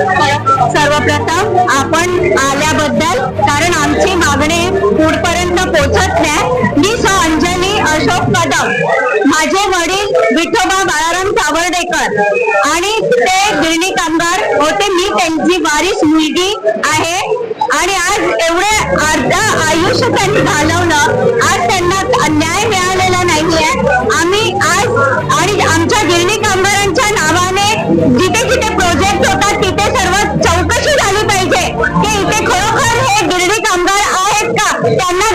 सर्वप्रथम आपण आल्याबद्दल कारण आमची मागणी पुढपर्यंत पोहोचत नाही. मी स अंजनी अशोक कदम माझे वडील विठोबा बाळाराम सावर्डेकर आणि ते गिरणी कामगार होते. मी त्यांची वारीस मुलगी आहे. आणि आज एवढे अर्धा आयुष्य त्यांनी झालं त्यांना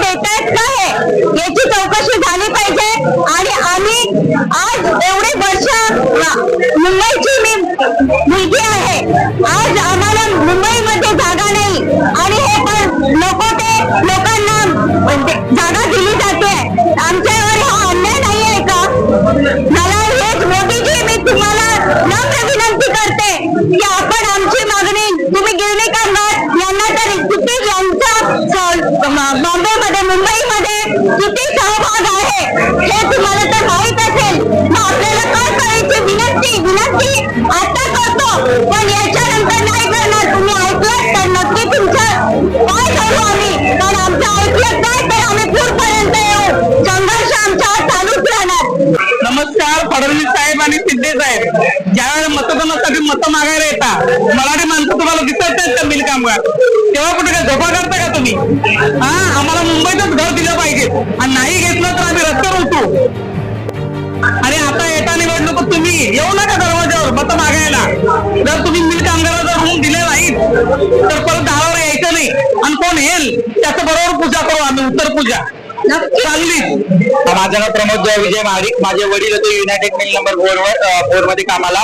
मतं मागायला येता. मराठी माणसं तुम्हाला दिसत नाहीत का कामगार? तेव्हा कुठे काय झोपा करता का तुम्ही? हा आम्हाला मुंबईतच घर दिलं पाहिजे. आणि नाही घेतलं तर आम्ही रस्त्यावर उठू. आणि आता येता निवडणूक तुम्ही येऊ नका दरवाजावर मतं मागायला. जर तुम्ही मिल कामगाराला जर रूम दिले नाहीत तर परत दारावर यायचं नाही. आणि कोण येईल? त्याचं बरोबर पूजा करू आम्ही उत्तर पूजा. चांगली माझं नाव प्रमोद विजय महाडिक माझे वडील होते युनायटेड मिल नंबर फोर वर फोरमध्ये कामाला.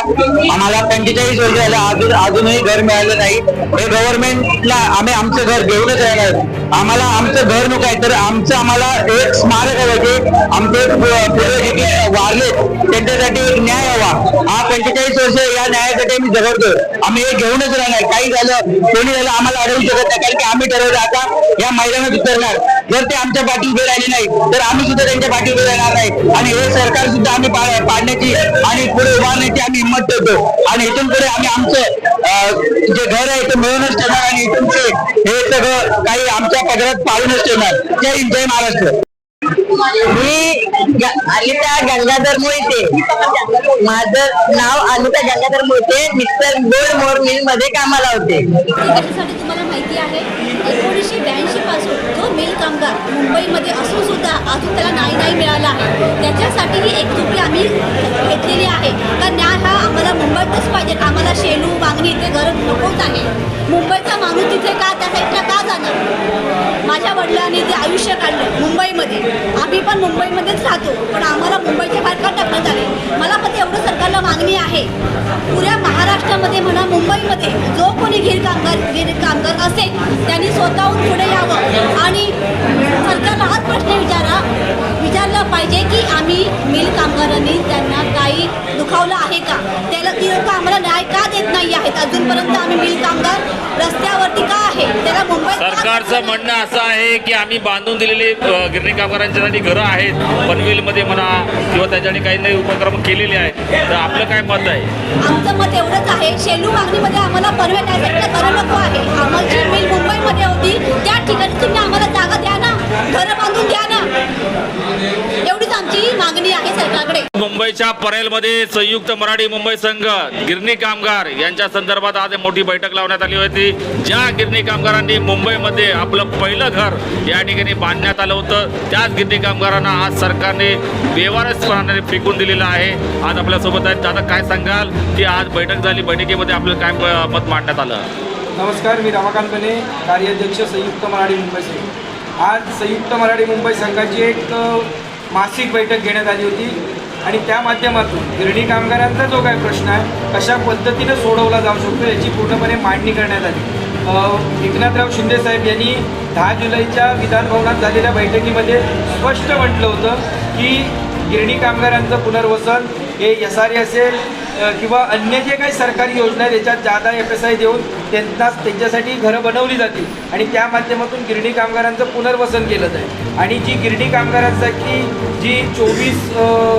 आम्हाला पंचेचाळीस वर्ष झाले. अजून अजूनही घर मिळालं नाही. हे गव्हर्नमेंटला आम्ही आमचं घर घेऊनच येणार आम्हाला आमचं घर नको आहे तर आमचं आम्हाला एक स्मारक हवं की आमचे पु- त्यांच्यासाठी एक न्याय हवा. हा पंचेचाळीस वर्ष या न्यायासाठी आम्ही झगडतो आम्ही हे घेऊनच राहणार. काही झालं कोणी झालं आम्हाला अडवू शकत नाही. कारण की आम्ही ठरवलं आता या मैदानात उतरणार. जर ते आमच्या पाठी उभे राहिले नाही तर आम्ही सुद्धा त्यांच्या पाठी उभे राहणार नाही. आणि हे सरकार सुद्धा आम्ही पाडण्याची आणि पुढे उभारण्याची आम्ही हिंमत ठेवतो. आणि इथून पुढे आम्ही आमचं जे घर आहे ते मिळूनच ठेवणार आणि इथून हे सगळं काही आमच्या पदरात पाळूनच ठेवणार. जय हिंद जय महाराष्ट्र. अनिता गंगाधर मोहिते माझं नाव अनिता गंगाधर मोहिते मिस्टर गोल्ड मोर मिलमध्ये कामाला होते. त्याच्यासाठी तुम्हाला माहिती आहे एकोणीसशे ब्याऐंशी पासून जो मिल कामगार मुंबईमध्ये असून सुद्धा अजून त्याला नाही नाही मिळाला आहे. त्याच्यासाठी ही चुकी आम्ही घेतलेली आहे. कारण न्याय हा आम्हाला मुंबईतच पाहिजे. आम्हाला शेलू मागणी इथे गरज नकोच आहे. मुंबईचा माणूस तिथे का त्या साईडला का जाणार माझ्या वडिलांनी ते आयुष्य काढलं मुंबईमध्ये. आम्ही पण मुंबईमध्येच राहतो पण आम्हाला मुंबईच्या बाहेर का टाकण्यात आले. मला पण एवढं सरकारला मागणी आहे. पुऱ्या महाराष्ट्रामध्ये म्हणा मुंबईमध्ये जो कोणी गिर कामगार गिर कामगार असेल त्यांनी स्वतःहून पुढे यावं. आणि सरकारला हाच प्रश्न विचारा. विचारला पाहिजे की आम्ही मिल कामगारांनी त्यांना काही दुखावलं आहे का? त्याला ती लोक आम्हाला आहेत. अजूनपर्यंत आम्ही मिल कामगार रस्त्यावरती का आहे? त्याला मुंबईत का सरकारचं म्हणणं असं आहे की आम्ही बांधून दिलेले गिरणी कामगारांच्यासाठी घरं आहेत पनवेलमध्ये म्हणा किंवा त्याच्यासाठी काही नाही उपक्रम केलेले आहेत तर आपलं काय मत आहे? आमचं मत एवढंच आहे शेलू मागणीमध्ये आम्हाला न्यायसाठी घरं नको आहे. आम्हाला मिल मुंबईमध्ये होती त्या ठिकाणी तुम्ही आम्हाला जागा द्या ना घरं बांधून द्या ना एवढीच आमची मागणी आहे सरकारकडे मुंबईच्या परेलमध्ये संयुक्त मराठी मुंबई संघ गिरणी कामगार यांच्या संदर्भात आज मोठी बैठक लावण्यात आली होती. ज्या गिरणी कामगारांनी मुंबईमध्ये आपलं पहिलं घर या ठिकाणी बांधण्यात आलं होतं त्याच गिरणी कामगारांना आज सरकारने बेवारसपणाने फेकून दिलेलं आहे. आज आपल्यासोबत आहेत. दादा काय सांगाल की आज बैठक झाली बैठकीमध्ये आपलं काय मत मांडण्यात आलं? नमस्कार मी रमाकांत बने कार्याध्यक्ष संयुक्त मराठी मुंबई संघ. आज संयुक्त मराठी मुंबई संघाची एक मासिक बैठक घेण्यात आली होती. आणि त्या माध्यमातून गिरणी कामगारांचा जो काही प्रश्न आहे कशा पद्धतीनं सोडवला जाऊ शकतो याची पूर्णपणे मांडणी करण्यात आली. एकनाथराव शिंदेसाहेब यांनी दहा जुलैच्या विधानभवनात झालेल्या बैठकीमध्ये स्पष्ट म्हटलं होतं की गिरणी कामगारांचं पुनर्वसन हे एस आर असेल अ, किंवा अन्य जे काही सरकारी योजना आहेत त्याच्यात जादा एफ एस आय देऊन त्यांना त्यांच्यासाठी घरं बनवली जातील. आणि त्या माध्यमातून गिरणी कामगारांचं पुनर्वसन केलं जाईल. आणि जी गिरणी कामगारांसाठी जी चोवीस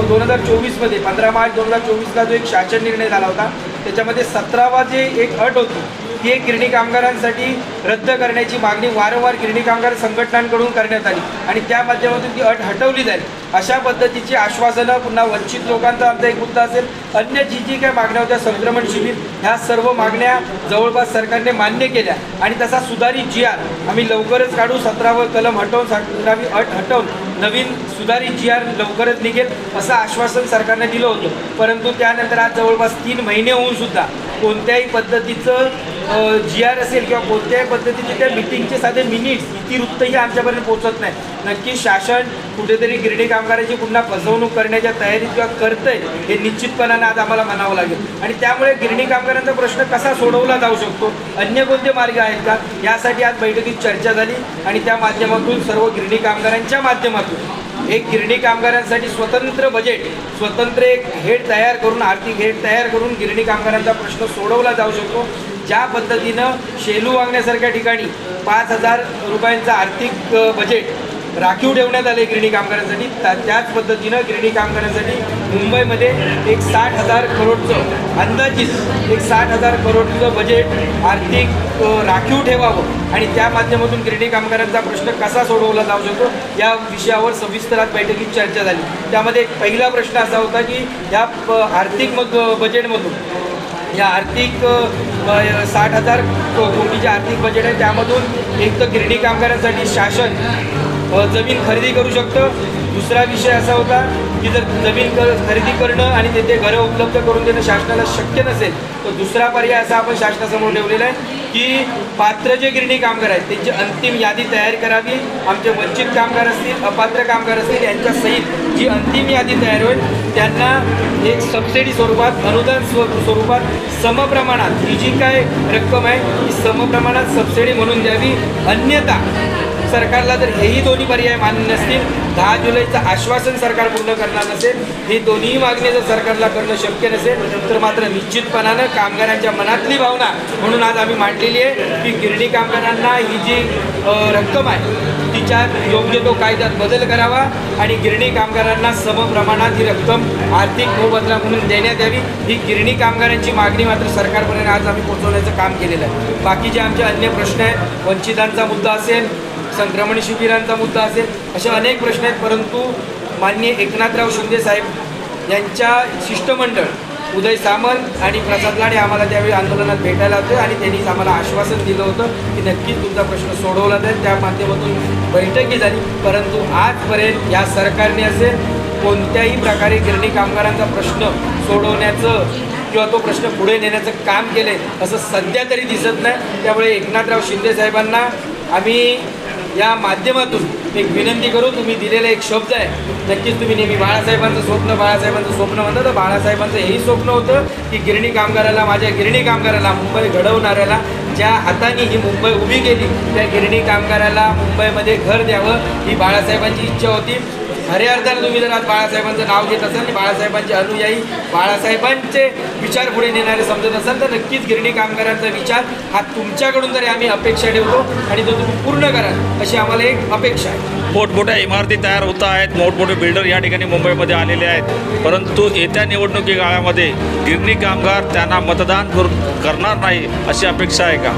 दोन हजार चोवीसमध्ये पंधरा मार्च दोन हजार चोवीसला जो एक शासन निर्णय झाला होता त्याच्यामध्ये सतरावा जे एक अट होती ही गिरणी कामगारांसाठी रद्द करण्याची मागणी वारंवार गिरणी कामगार संघटनांकडून करण्यात आली आणि त्या माध्यमातून ती अट हटवली जाईल. अशा पद्धतीची आश्वासनं पुन्हा वंचित लोकांचा आमचा एक मुद्दा असेल. अन्य जी जी काय मागण्या होत्या संक्रमण शिबिर ह्या सर्व मागण्या जवळपास सरकारने मान्य केल्या. आणि तसा सुधारित जी आर आम्ही लवकरच काढू सतरावं कलम हटवून सतरावी अट हटवून नवीन सुधारित जी आर लवकरच निघेल असं आश्वासन सरकारने दिलं होतं. परंतु त्यानंतर आज जवळपास तीन महिने होऊन सुद्धा कोणत्याही पद्धतीचं जी आर असेल किंवा कोणत्याही पद्धतीचे त्या मिटिंगचे साधे मिनिट्स इतिवृत्तही आमच्यापर्यंत पोहोचत नाही. नक्की शासन कुठेतरी गिरणी कामगारांची पुन्हा फसवणूक करण्याच्या तयारीत किंवा करतंय हे निश्चितपणानं आज आम्हाला म्हणावं लागेल. आणि त्यामुळे गिरणी कामगारांचा प्रश्न कसा सोडवला जाऊ शकतो? अन्य कोणते मार्ग आहेत का? यासाठी आज बैठकीत चर्चा झाली आणि त्या माध्यमातून सर्व गिरणी कामगारांच्या माध्यमातून एक गिरणी कामगारांसाठी स्वतंत्र बजेट स्वतंत्र एक हेड तयार करून आर्थिक हेड तयार करून गिरणी कामगारांचा प्रश्न सोडवला जाऊ शकतो. ज्या पद्धतीनं शेलू वागण्यासारख्या ठिकाणी पाच हजार रुपयांचं आर्थिक बजेट राखीव ठेवण्यात आले गिरणी कामगारांसाठी त्या- त्याच पद्धतीनं गिरणी कामगारांसाठी मुंबईमध्ये एक साठ हजार करोडचं अंदाजित एक साठ हजार करोडचं बजेट आर्थिक राखीव ठेवावं. आणि त्या माध्यमातून गिरणी कामगारांचा प्रश्न कसा सोडवला जाऊ शकतो या विषयावर सविस्तरात बैठकीत चर्चा झाली. त्यामध्ये एक पहिला प्रश्न असा होता की या प- आर्थिक मग बजेटमधून या आर्थिक साठ हजार को- कोटीचे आर्थिक बजेट आहे त्यामधून एक तर गिरणी कामगारांसाठी शासन जमीन खरेदी करू शकतं. दुसरा विषय असा होता की जर जमीन क खरेदी करणं आणि तिथे घरं उपलब्ध करून देणं शासनाला शक्य नसेल तर दुसरा पर्याय असा आपण शासनासमोर ठेवलेला आहे की पात्र जे गिरणी कामगार आहेत त्यांची अंतिम यादी तयार करावी आमचे वंचित कामगार असतील अपात्र कामगार असतील यांच्या सहित जी अंतिम यादी तयार होईल त्यांना एक सबसिडी स्वरूपात अनुदान स्व स्वरूपात समप्रमाणात ही जी काय रक्कम आहे ती समप्रमाणात सबसिडी म्हणून द्यावी. अन्यथा सरकारला जर हेही दोन्ही पर्याय मान्य नसतील दहा जुलैचं आश्वासन सरकार पूर्ण करणार नसेल ही दोन्ही मागणी जर सरकारला करणं शक्य नसेल तर मात्र निश्चितपणानं कामगारांच्या मनातली भावना म्हणून आज आम्ही मांडलेली आहे की गिरणी कामगारांना ही जी रक्कम आहे तिच्यात योग्य तो कायद्यात बदल करावा आणि गिरणी कामगारांना समप्रमाणात ही रक्कम आर्थिक मोबदला म्हणून देण्यात यावी. ही गिरणी कामगारांची मागणी मात्र सरकारपर्यंत आज आम्ही पोहोचवण्याचं काम केलेलं आहे. बाकी जे आमचे अन्य प्रश्न आहेत वंचितांचा मुद्दा असेल संक्रमण शिबिरांचा मुद्दा असेल असे अनेक प्रश्न आहेत. परंतु माननीय एकनाथराव शिंदे साहेब यांच्या शिष्टमंडळ उदय सामंत आणि प्रसाद लाडे आम्हाला त्यावेळी आंदोलनात भेटायला होते आणि त्यांनी आम्हाला आश्वासन दिलं होतं की नक्कीच तुमचा प्रश्न सोडवला जाईल. त्या माध्यमातून बैठकी झाली. परंतु आजपर्यंत या सरकारने असेल कोणत्याही प्रकारे गिरणी कामगारांचा प्रश्न सोडवण्याचं किंवा तो प्रश्न पुढे नेण्याचं काम केलं आहे असं सध्या तरी दिसत नाही. त्यामुळे एकनाथराव शिंदे साहेबांना आम्ही या माध्यमातून एक विनंती करू तुम्ही दिलेला एक शब्द आहे. नक्कीच तुम्ही नेहमी बाळासाहेबांचं स्वप्न बाळासाहेबांचं स्वप्न म्हणता तर बाळासाहेबांचं हेही स्वप्न होतं की गिरणी कामगाराला माझ्या गिरणी कामगाराला मुंबई घडवणाऱ्याला ज्या हाताने ही मुंबई उभी केली त्या गिरणी कामगाराला मुंबईमध्ये घर द्यावं ही बाळासाहेबांची इच्छा होती. खऱ्या अर्थानं तुम्ही जर आज बाळासाहेबांचं नाव घेत असाल आणि बाळासाहेबांचे अनुयायी बाळासाहेबांचे विचार पुढे नेणारे समजत असाल तर नक्कीच गिरणी कामगारांचा विचार हा तुमच्याकडून तरी आम्ही अपेक्षा ठेवतो आणि तो तुम्ही पूर्ण कराल अशी आम्हाला एक अपेक्षा आहे. मोठमोठ्या इमारती तयार होत आहेत मोठमोठे बिल्डर या ठिकाणी मुंबईमध्ये आलेले आहेत. परंतु येत्या निवडणुकी काळामध्ये गिरणी कामगार त्यांना मतदान करू करणार नाही अशी अपेक्षा आहे का?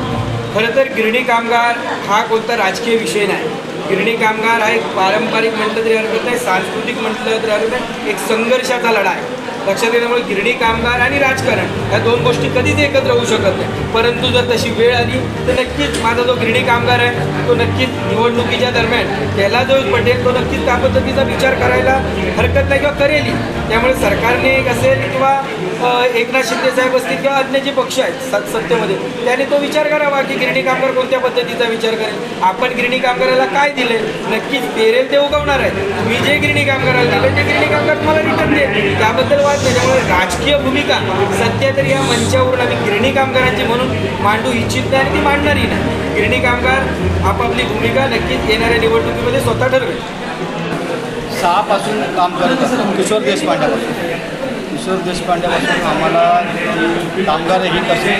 खरं तर गिरणी कामगार हा कोणता राजकीय विषय नाही. गिरणी कामगार हा एक पारंपरिक म्हटलं तरी हरकत नाही सांस्कृतिक म्हटलं तरी हरकत नाही एक संघर्षाचा लढा आहे. लक्षात येण्यामुळे गिरणी कामगार आणि राजकारण या दोन गोष्टी कधीच एकत्र होऊ शकत नाही. परंतु जर तशी वेळ आली तर नक्कीच माझा जो गिरणी कामगार आहे तो नक्कीच निवडणुकीच्या दरम्यान त्याला जो पटेल तो नक्कीच त्या पद्धतीचा विचार करायला हरकत नाही किंवा करेल त्यामुळे सरकारने एक असेल किंवा एकनाथ शिंदे साहेब असतील किंवा अन्य जे पक्ष आहेत सत सत्तेमध्ये त्याने तो विचार करावा की गिरणी कामगार कोणत्या पद्धतीचा विचार करेल? आपण गिरणी कामगाराला काय दिले नक्कीच पेरेल ते उगवणार आहे तुम्ही जे गिरणी कामगाराला दिले ते गिरणी कामगार तुम्हाला रिटर्न देईल. त्याबद्दल वाद नाही. त्यामुळे राजकीय भूमिका सध्या तरी या मंचावरून आम्ही गिरणी कामगारांची म्हणून मांडू इच्छित नाही आणि ती मांडणारही नाही. गिरणी कामगार आपापली भूमिका नक्कीच येणाऱ्या निवडणुकीमध्ये स्वतः ठरवेल. सहापासून काम करत किशोर देशपांड्यापासून किशोर देशपांड्यापासून आम्हाला कामगार हे कसे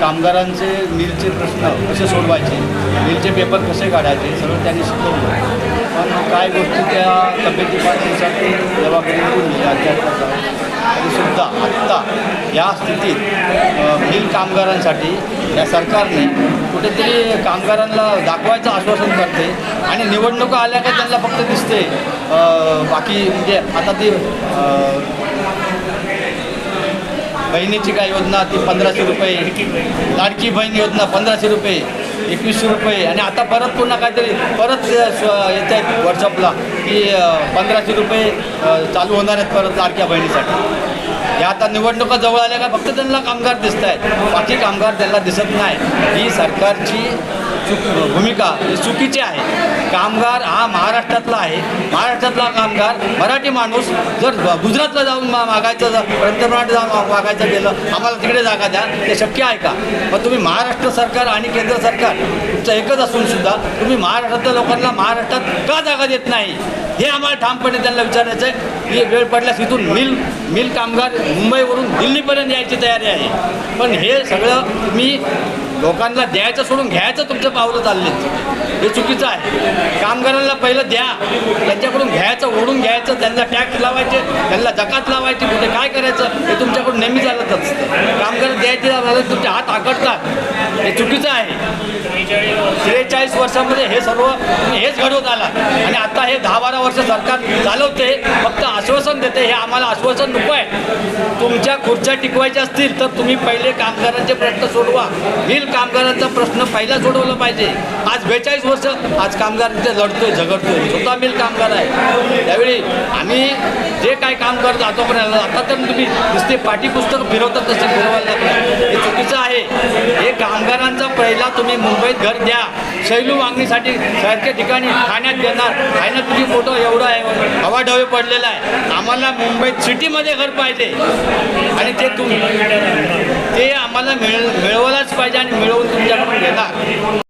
कामगारांचे मिलचे प्रश्न कसे सोडवायचे मिलचे पेपर कसे काढायचे सगळं त्यांनी शिकवलं. पण काय गोष्टी त्या तब्येतीपासून दवाखान्यातून आणि सुद्धा आत्ता या स्थितीत मिल कामगारांसाठी या सरकारने कुठेतरी कामगारांना दाखवायचं आश्वासन करते आणि निवडणुका आल्या का त्यांना फक्त दिसते. बाकी म्हणजे आता ती बहिणीची काय योजना? ती पंधराशे रुपये. लाडकी बहीण योजना पंधराशे रुपये. एकवीसशे रुपये. आणि आता परत पुन्हा काहीतरी परत येत आहेत व्हॉट्सअपला की पंधराशे रुपये चालू होणार आहेत परत लाडक्या बहिणीसाठी. या आता निवडणुका जवळ आल्या का? फक्त त्यांना कामगार दिसत आहेत. बाकी कामगार त्यांना दिसत नाही ही सरकारची चुक भूमिका ही चुकीची आहे. कामगार हा महाराष्ट्रातला आहे. महाराष्ट्रातला कामगार मराठी माणूस जर गुजरातला जाऊन मागायचं पंतप्रधान जाऊन मागायचं गेलं आम्हाला तिकडे जागा द्या. ते शक्य आहे का? मग तुम्ही महाराष्ट्र सरकार आणि केंद्र सरकार तुमचं एकच असून सुद्धा तुम्ही महाराष्ट्रातल्या लोकांना महाराष्ट्रात का जागा देत नाही? हे आम्हाला ठामपणे त्यांना विचारायचं आहे ही वेळ पडल्यास इथून मिल मिल कामगार मुंबईवरून दिल्लीपर्यंत यायची तयारी आहे. पण हे सगळं तुम्ही लोकांना द्यायचं सोडून घ्यायचं तुमचं पावलं चाललेत. हे चुकीचं आहे. कामगारांना पहिलं द्या. त्यांच्याकडून घ्यायचं ओढून घ्यायचं त्यांना टॅक्स लावायचे त्यांना जकात लावायची कुठे काय करायचं हे तुमच्याकडून नेहमी चालत असतं. कामगार द्यायचे झालं तुमचे हात आकडतात हे चुकीचं आहे. चाळीस वर्षामध्ये हे सर्व हेच घडवत आला. आणि आता हे दहा बारा वर्ष सरकार चालवते फक्त आश्वासन देते हे आम्हाला आश्वासन नको आहे. तुमच्या खुर्च्या टिकवायच्या असतील तर तुम्ही पहिले कामगारांचे प्रश्न सोडवा. मिल कामगारांचा प्रश्न पहिला सोडवला पाहिजे. आज बेचाळीस वर्ष आज कामगार इथे लढतोय झगडतोय. स्वतः मिल कामगार आहे. त्यावेळी आम्ही जे काय काम करत आतापर्यंत आता तर तुम्ही नुसते पाठीपुस्तक फिरवतात तसे फिरवायला लागले हे चुकीचं आहे. हे कामगारांचा पहिला तुम्ही मुंबईत घर द्या. शैलू मागणीसाठी सारख्या ठिकाणी ठाण्यात देणार. ठाण्यात तुझी फोटो एवढा आहे. हवाढवे पडलेला आहे. आम्हाला मुंबईत सिटीमध्ये घर पाहिजे. आणि ते तुम ते आम्हाला मिळ मिळवलंच पाहिजे आणि मिळवून तुमच्याकडून घेणार.